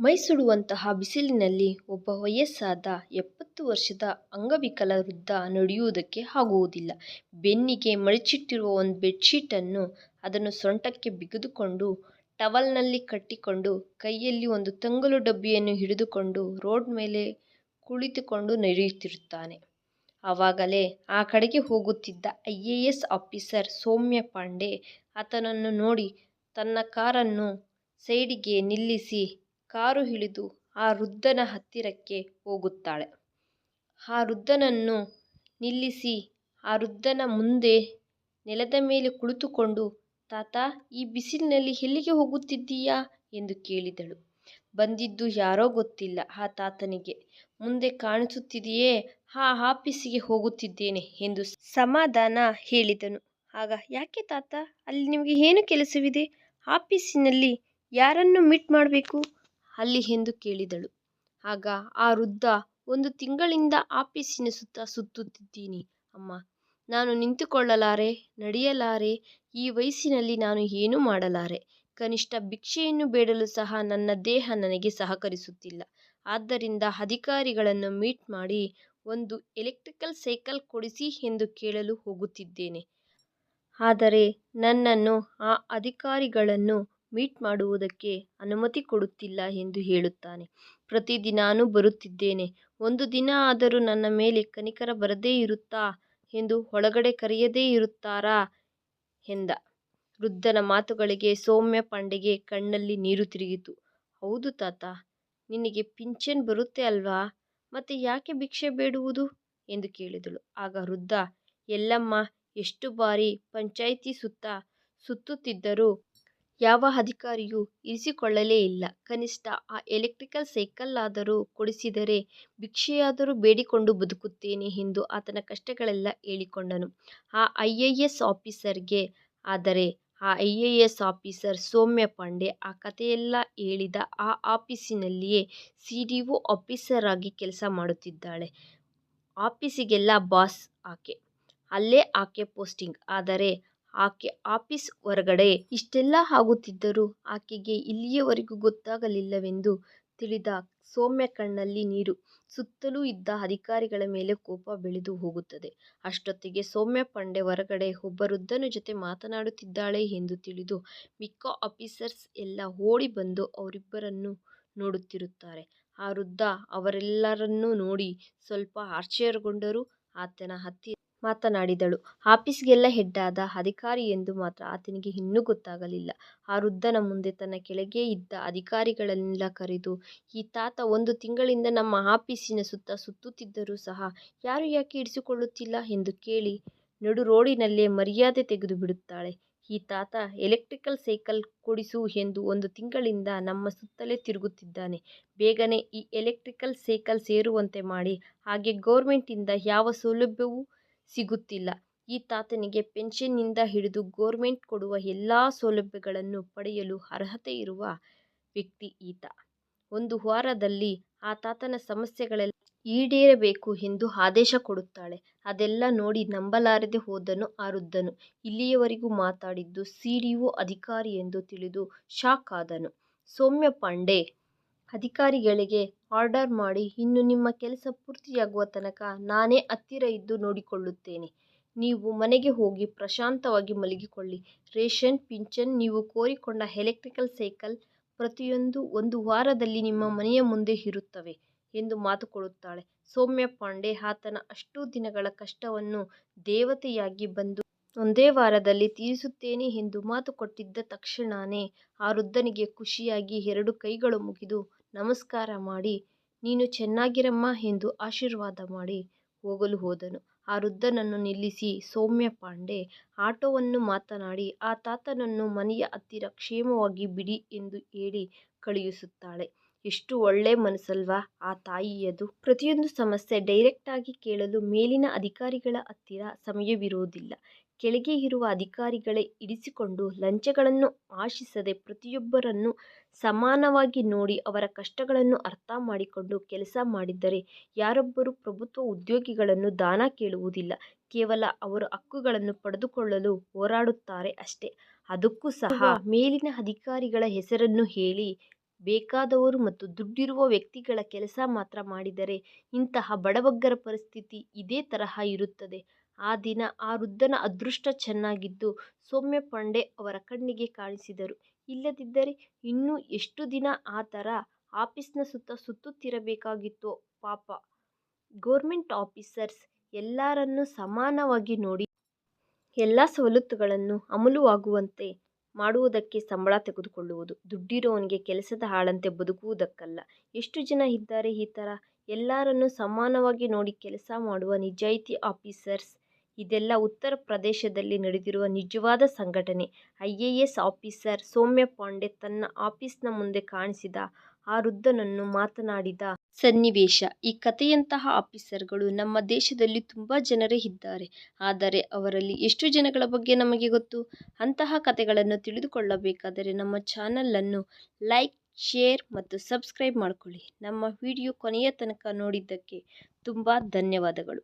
ಮೈ ಸುಡುವಂತಹ ಬಿಸಿಲಿನಲ್ಲಿ ಒಬ್ಬ ವಯಸ್ಸಾದ ಎಪ್ಪತ್ತು ವರ್ಷದ ಅಂಗವಿಕಲ ವೃದ್ಧ ನಡೆಯುವುದಕ್ಕೆ ಆಗುವುದಿಲ್ಲ. ಬೆನ್ನಿಗೆ ಮಡಚಿಟ್ಟಿರುವ ಒಂದು ಬೆಡ್ಶೀಟನ್ನು ಅದನ್ನು ಸೊಂಟಕ್ಕೆ ಬಿಗಿದುಕೊಂಡು, ಟವಲ್ನಲ್ಲಿ ಕಟ್ಟಿಕೊಂಡು, ಕೈಯಲ್ಲಿ ಒಂದು ತಂಗಲು ಡಬ್ಬಿಯನ್ನು ಹಿಡಿದುಕೊಂಡು ರೋಡ್ ಮೇಲೆ ಕುಳಿತುಕೊಂಡು ನಡೆಯುತ್ತಿರುತ್ತಾನೆ. ಆವಾಗಲೇ ಆ ಕಡೆಗೆ ಹೋಗುತ್ತಿದ್ದ I A S officer Soumya Pandey ಆತನನ್ನು ನೋಡಿ ತನ್ನ ಕಾರನ್ನು ಸೈಡಿಗೆ ನಿಲ್ಲಿಸಿ ಕಾರು ಹಿಡಿದು ಆ ವೃದ್ಧನ ಹತ್ತಿರಕ್ಕೆ ಹೋಗುತ್ತಾಳೆ. ಆ ವೃದ್ಧನನ್ನು ನಿಲ್ಲಿಸಿ ಆ ವೃದ್ಧನ ಮುಂದೆ ನೆಲದ ಮೇಲೆ ಕುಳಿತುಕೊಂಡು, ತಾತ, ಈ ಬಿಸಿಲಿನಲ್ಲಿ ಎಲ್ಲಿಗೆ ಹೋಗುತ್ತಿದ್ದೀಯಾ ಎಂದು ಕೇಳಿದಳು. ಬಂದಿದ್ದು ಯಾರೋ ಗೊತ್ತಿಲ್ಲ ಆ ತಾತನಿಗೆ. ಮುಂದೆ ಕಾಣಿಸುತ್ತಿದೆಯೇ ಆ ಆಫೀಸಿಗೆ ಹೋಗುತ್ತಿದ್ದೇನೆ ಎಂದು ಸಮಾಧಾನ ಹೇಳಿದನು. ಆಗ ಯಾಕೆ ತಾತ ಅಲ್ಲಿ ನಿಮಗೆ ಏನು ಕೆಲಸವಿದೆ? ಆಫೀಸಿನಲ್ಲಿ ಯಾರನ್ನು ಮೀಟ್ ಮಾಡಬೇಕು ಅಲ್ಲಿ ಎಂದು ಕೇಳಿದಳು. ಆಗ ಆ ವೃದ್ಧ ಒಂದು ತಿಂಗಳಿಂದ ಆಫೀಸಿನ ಸುತ್ತ ಸುತ್ತುತ್ತಿದ್ದೀನಿ ಅಮ್ಮ ನಾನು ನಿಂತುಕೊಳ್ಳಲಾರೆ, ನಡೆಯಲಾರೆ. ಈ ವಯಸ್ಸಿನಲ್ಲಿ ನಾನು ಏನೂ ಮಾಡಲಾರೆ. ಕನಿಷ್ಠ ಭಿಕ್ಷೆಯನ್ನು ಬೇಡಲು ಸಹ ನನ್ನ ದೇಹ ನನಗೆ ಸಹಕರಿಸುತ್ತಿಲ್ಲ. ಆದ್ದರಿಂದ ಅಧಿಕಾರಿಗಳನ್ನು ಮೀಟ್ ಮಾಡಿ ಒಂದು ಎಲೆಕ್ಟ್ರಿಕಲ್ ಸೈಕಲ್ ಕೊಡಿಸಿ ಎಂದು ಕೇಳಲು ಹೋಗುತ್ತಿದ್ದೇನೆ. ಆದರೆ ನನ್ನನ್ನು ಆ ಅಧಿಕಾರಿಗಳನ್ನು ಮೀಟ್ ಮಾಡುವುದಕ್ಕೆ ಅನುಮತಿ ಕೊಡುತ್ತಿಲ್ಲ ಎಂದು ಹೇಳುತ್ತಾನೆ. ಪ್ರತಿದಿನಾನೂ ಬರುತ್ತಿದ್ದೇನೆ. ಒಂದು ದಿನ ಆದರೂ ನನ್ನ ಮೇಲೆ ಕನಿಕರ ಬರದೇ ಇರುತ್ತಾ ಎಂದು ಒಳಗಡೆ ಕರೆಯದೇ ಇರುತ್ತಾರಾ ಎಂದ. ವೃದ್ಧನ ಮಾತುಗಳಿಗೆ ಸೌಮ್ಯ ಪಾಂಡೆಗೆ ಕಣ್ಣಲ್ಲಿ ನೀರು ತಿರುಗಿತು. ಹೌದು ತಾತ, ನಿನಗೆ ಪಿಂಚನ್ ಬರುತ್ತೆ ಅಲ್ವಾ, ಮತ್ತೆ ಯಾಕೆ ಭಿಕ್ಷೆ ಬೇಡುವುದು ಎಂದು ಕೇಳಿದಳು. ಆಗ ವೃದ್ಧ ಎಲ್ಲಮ್ಮ ಎಷ್ಟು ಬಾರಿ ಪಂಚಾಯಿತಿ ಸುತ್ತ ಸುತ್ತುತ್ತಿದ್ದರೂ ಯಾವ ಅಧಿಕಾರಿಯೂ ಇರಿಸಿಕೊಳ್ಳಲೇ ಇಲ್ಲ. ಕನಿಷ್ಠ ಆ ಎಲೆಕ್ಟ್ರಿಕಲ್ ಸೈಕಲ್ಲಾದರೂ ಕೊಡಿಸಿದರೆ ಭಿಕ್ಷೆಯಾದರೂ ಬೇಡಿಕೊಂಡು ಬದುಕುತ್ತೇನೆ ಎಂದು ಆತನ ಕಷ್ಟಗಳೆಲ್ಲ ಹೇಳಿಕೊಂಡನು ಆ ಐಎಎಸ್ ಆಫೀಸರ್ಗೆ. ಆದರೆ ಆ ಐಎಎಸ್ ಆಫೀಸರ್ ಸೌಮ್ಯ ಪಾಂಡೆ ಆ ಕಥೆಯೆಲ್ಲ ಹೇಳಿದ ಆ ಆಫೀಸಿನಲ್ಲಿಯೇ ಒ ಆಫೀಸರ್ ಆಗಿ ಕೆಲಸ ಮಾಡುತ್ತಿದ್ದಾಳೆ. ಆಫೀಸಿಗೆಲ್ಲ ಬಾಸ್ ಆಕೆ. ಅಲ್ಲೇ ಆಕೆ ಪೋಸ್ಟಿಂಗ್. ಆದರೆ ಆಕೆ ಆಫೀಸ್ ಹೊರಗಡೆ. ಇಷ್ಟೆಲ್ಲ ಆಗುತ್ತಿದ್ದರೂ ಆಕೆಗೆ ಇಲ್ಲಿಯವರೆಗೂ ಗೊತ್ತಾಗಲಿಲ್ಲವೆಂದು ತಿಳಿದ ಸೌಮ್ಯ ಕಣ್ಣಲ್ಲಿ ನೀರು. ಸುತ್ತಲೂ ಇದ್ದ ಅಧಿಕಾರಿಗಳ ಮೇಲೆ ಕೋಪ ಬೆಳೆದು ಹೋಗುತ್ತದೆ. ಅಷ್ಟೊತ್ತಿಗೆ ಸೌಮ್ಯ ಪಾಂಡೆ ಹೊರಗಡೆ ಒಬ್ಬ ವೃದ್ಧನ ಜೊತೆ ಮಾತನಾಡುತ್ತಿದ್ದಾಳೆ ಎಂದು ತಿಳಿದು ಮಿಕ್ಕ ಆಫೀಸರ್ಸ್ ಎಲ್ಲ ಓಡಿ ಬಂದು ಅವರಿಬ್ಬರನ್ನು ನೋಡುತ್ತಿರುತ್ತಾರೆ. ಆ ವೃದ್ಧ ಅವರೆಲ್ಲರನ್ನೂ ನೋಡಿ ಸ್ವಲ್ಪ ಆಶ್ಚರ್ಯಗೊಂಡರೂ ಆತನ ಹತ್ತಿರ ಮಾತನಾಡಿದಳು. ಆಫೀಸ್ಗೆಲ್ಲ ಹೆಡ್ಡಾದ ಅಧಿಕಾರಿ ಎಂದು ಮಾತ್ರ ಆತನಿಗೆ ಇನ್ನೂ ಗೊತ್ತಾಗಲಿಲ್ಲ. ಆ ವೃದ್ಧನ ಮುಂದೆ ತನ್ನ ಕೆಳಗೆ ಇದ್ದ ಅಧಿಕಾರಿಗಳನ್ನೆಲ್ಲ ಕರೆದು, ಈ ತಾತ ಒಂದು ತಿಂಗಳಿಂದ ನಮ್ಮ ಆಫೀಸಿನ ಸುತ್ತ ಸುತ್ತುತ್ತಿದ್ದರೂ ಸಹ ಯಾರು ಯಾಕೆ ಇಡಿಸಿಕೊಳ್ಳುತ್ತಿಲ್ಲ ಎಂದು ಕೇಳಿ ನಡು ರೋಡಿನಲ್ಲೇ ಮರ್ಯಾದೆ ತೆಗೆದುಬಿಡುತ್ತಾಳೆ. ಈ ತಾತ ಎಲೆಕ್ಟ್ರಿಕಲ್ ಸೈಕಲ್ ಕೊಡಿಸು ಎಂದು ಒಂದು ತಿಂಗಳಿಂದ ನಮ್ಮ ಸುತ್ತಲೇ ತಿರುಗುತ್ತಿದ್ದಾನೆ. ಬೇಗನೆ ಈ ಎಲೆಕ್ಟ್ರಿಕಲ್ ಸೈಕಲ್ ಸೇರುವಂತೆ ಮಾಡಿ. ಹಾಗೆ ಗೌರ್ಮೆಂಟಿಂದ ಯಾವ ಸೌಲಭ್ಯವೂ ಸಿಗುತ್ತಿಲ್ಲ. ಈ ತಾತನಿಗೆ ಪೆನ್ಷನ್ನಿಂದ ಹಿಡಿದು ಗೋರ್ಮೆಂಟ್ ಕೊಡುವ ಎಲ್ಲಾ ಸೌಲಭ್ಯಗಳನ್ನು ಪಡೆಯಲು ಅರ್ಹತೆ ಇರುವ ವ್ಯಕ್ತಿ ಈತ. ಒಂದು ವಾರದಲ್ಲಿ ಆ ತಾತನ ಸಮಸ್ಯೆಗಳೆಲ್ಲ ಈಡೇರಬೇಕು ಎಂದು ಆದೇಶ ಕೊಡುತ್ತಾಳೆ. ಅದೆಲ್ಲ ನೋಡಿ ನಂಬಲಾರದೆ ಹೋದನು ಆ ವೃದ್ಧನು. ಇಲ್ಲಿಯವರೆಗೂ ಮಾತಾಡಿದ್ದು ಸಿಡಿಒ ಅಧಿಕಾರಿ ಎಂದು ತಿಳಿದು ಶಾಕ್ ಆದನು. ಸೌಮ್ಯ ಪಾಂಡೆ ಅಧಿಕಾರಿಗಳಿಗೆ ಆರ್ಡರ್ ಮಾಡಿ ಇನ್ನು ನಿಮ್ಮ ಕೆಲಸ ಪೂರ್ತಿಯಾಗುವ ತನಕ ನಾನೇ ಹತ್ತಿರ ಇದ್ದು ನೋಡಿಕೊಳ್ಳುತ್ತೇನೆ. ನೀವು ಮನೆಗೆ ಹೋಗಿ ಪ್ರಶಾಂತವಾಗಿ ಮಲಗಿಕೊಳ್ಳಿ. ರೇಷನ್, ಪಿಂಚಣಿ, ನೀವು ಕೋರಿಕೊಂಡ ಎಲೆಕ್ಟ್ರಿಕಲ್ ಸೈಕಲ್ ಪ್ರತಿಯೊಂದು ಒಂದು ವಾರದಲ್ಲಿ ನಿಮ್ಮ ಮನೆಯ ಮುಂದೆ ಇರುತ್ತವೆ ಎಂದು ಮಾತು. ಸೌಮ್ಯಾ ಪಾಂಡೆ ಆತನ ಅಷ್ಟೂ ದಿನಗಳ ಕಷ್ಟವನ್ನು ದೇವತೆಯಾಗಿ ಬಂದು ಒಂದೇ ವಾರದಲ್ಲಿ ತೀರಿಸುತ್ತೇನೆ ಎಂದು ಮಾತು ಕೊಟ್ಟಿದ್ದ ತಕ್ಷಣನೇ ಆ ವೃದ್ಧನಿಗೆ ಖುಷಿಯಾಗಿ ಎರಡು ಕೈಗಳು ಮುಗಿದು ನಮಸ್ಕಾರ ಮಾಡಿ, ನೀನು ಚೆನ್ನಾಗಿರಮ್ಮ ಎಂದು ಆಶೀರ್ವಾದ ಮಾಡಿ ಹೋಗಲು ಹೋದನು. ಆ ವೃದ್ಧನನ್ನು ನಿಲ್ಲಿಸಿ ಸೌಮ್ಯ ಪಾಂಡೆ, ಆಟೋವನ್ನು ಮಾತನಾಡಿ, ಆ ತಾತನನ್ನು ಮನೆಯ ಹತ್ತಿರ ಕ್ಷೇಮವಾಗಿ ಬಿಡಿ ಎಂದು ಹೇಳಿ ಕಳುಹಿಸುತ್ತಾಳೆ. ಎಷ್ಟು ಒಳ್ಳೆ ಮನಸ್ಸಲ್ವಾ ಆ ತಾಯಿಯದು. ಪ್ರತಿಯೊಂದು ಸಮಸ್ಯೆ ಡೈರೆಕ್ಟಾಗಿ ಕೇಳಲು ಮೇಲಿನ ಅಧಿಕಾರಿಗಳ ಹತ್ತಿರ ಸಮಯವಿರೋದಿಲ್ಲ. ಕೆಳಗೆ ಇರುವ ಅಧಿಕಾರಿಗಳೇ ಇರಿಸಿಕೊಂಡು ಲಂಚಗಳನ್ನು ಆಶಿಸದೆ ಪ್ರತಿಯೊಬ್ಬರನ್ನು ಸಮಾನವಾಗಿ ನೋಡಿ ಅವರ ಕಷ್ಟಗಳನ್ನು ಅರ್ಥ ಮಾಡಿಕೊಂಡು ಕೆಲಸ ಮಾಡಿದರೆ ಯಾರೊಬ್ಬರೂ ಪ್ರಭುತ್ವ ಉದ್ಯೋಗಿಗಳನ್ನು ದಾನ ಕೇಳುವುದಿಲ್ಲ. ಕೇವಲ ಅವರ ಹಕ್ಕುಗಳನ್ನು ಪಡೆದುಕೊಳ್ಳಲು ಹೋರಾಡುತ್ತಾರೆ ಅಷ್ಟೇ. ಅದಕ್ಕೂ ಸಹ ಮೇಲಿನ ಅಧಿಕಾರಿಗಳ ಹೆಸರನ್ನು ಹೇಳಿ, ಬೇಕಾದವರು ಮತ್ತು ದುಡ್ಡಿರುವ ವ್ಯಕ್ತಿಗಳ ಕೆಲಸ ಮಾತ್ರ ಮಾಡಿದರೆ ಇಂತಹ ಬಡಬಗ್ಗರ ಪರಿಸ್ಥಿತಿ ಇದೇ ತರಹ ಇರುತ್ತದೆ ಆ ದಿನ ಆ ವೃದ್ಧನ ಅದೃಷ್ಟ ಚೆನ್ನಾಗಿದ್ದು ಸೌಮ್ಯ ಪಾಂಡೆ ಅವರ ಕಣ್ಣಿಗೆ ಕಾಣಿಸಿದರು. ಇಲ್ಲದಿದ್ದರೆ ಇನ್ನೂ ಎಷ್ಟು ದಿನ ಆ ಥರ ಆಫೀಸ್ನ ಸುತ್ತ ಸುತ್ತುತ್ತಿರಬೇಕಾಗಿತ್ತೋ ಪಾಪ. ಗೋರ್ಮೆಂಟ್ ಆಫೀಸರ್ಸ್ ಎಲ್ಲರನ್ನೂ ಸಮಾನವಾಗಿ ನೋಡಿ ಎಲ್ಲ ಸವಲತ್ತುಗಳನ್ನು ಅಮಲುವಾಗುವಂತೆ ಮಾಡುವುದಕ್ಕೆ ಸಂಬಳ ತೆಗೆದುಕೊಳ್ಳುವುದು. ದುಡ್ಡಿರೋವನಿಗೆ ಕೆಲಸದ ಹಾಳಂತೆ ಬದುಕುವುದಕ್ಕಲ್ಲ. ಎಷ್ಟು ಜನ ಇದ್ದಾರೆ ಈ ಥರ? ಎಲ್ಲರನ್ನೂ ಸಮಾನವಾಗಿ ನೋಡಿ ಕೆಲಸ ಮಾಡುವ ನಿಜಾಯಿತಿ ಆಫೀಸರ್ಸ್ ಇದೆಲ್ಲ ಉತ್ತರ ಪ್ರದೇಶದಲ್ಲಿ ನಡೆದಿರುವ ನಿಜವಾದ ಸಂಘಟನೆ. I A S officer Soumya Pandey ತನ್ನ ಆಫೀಸ್ನ ಮುಂದೆ ಕಾಣಿಸಿದ ಆ ವೃದ್ಧನನ್ನು ಮಾತನಾಡಿದ ಸನ್ನಿವೇಶ, ಈ ಕಥೆಯಂತಹ ಆಫೀಸರ್ಗಳು ನಮ್ಮ ದೇಶದಲ್ಲಿ ತುಂಬ ಜನರೇ ಇದ್ದಾರೆ. ಆದರೆ ಅವರಲ್ಲಿ ಎಷ್ಟು ಜನಗಳ ಬಗ್ಗೆ ನಮಗೆ ಗೊತ್ತು? ಅಂತಹ ಕಥೆಗಳನ್ನು ತಿಳಿದುಕೊಳ್ಳಬೇಕಾದರೆ ನಮ್ಮ ಚಾನಲನ್ನು ಲೈಕ್, ಶೇರ್ ಮತ್ತು ಸಬ್ಸ್ಕ್ರೈಬ್ ಮಾಡಿಕೊಳ್ಳಿ. ನಮ್ಮ ವಿಡಿಯೋ ಕೊನೆಯ ತನಕ ನೋಡಿದ್ದಕ್ಕೆ ತುಂಬ ಧನ್ಯವಾದಗಳು.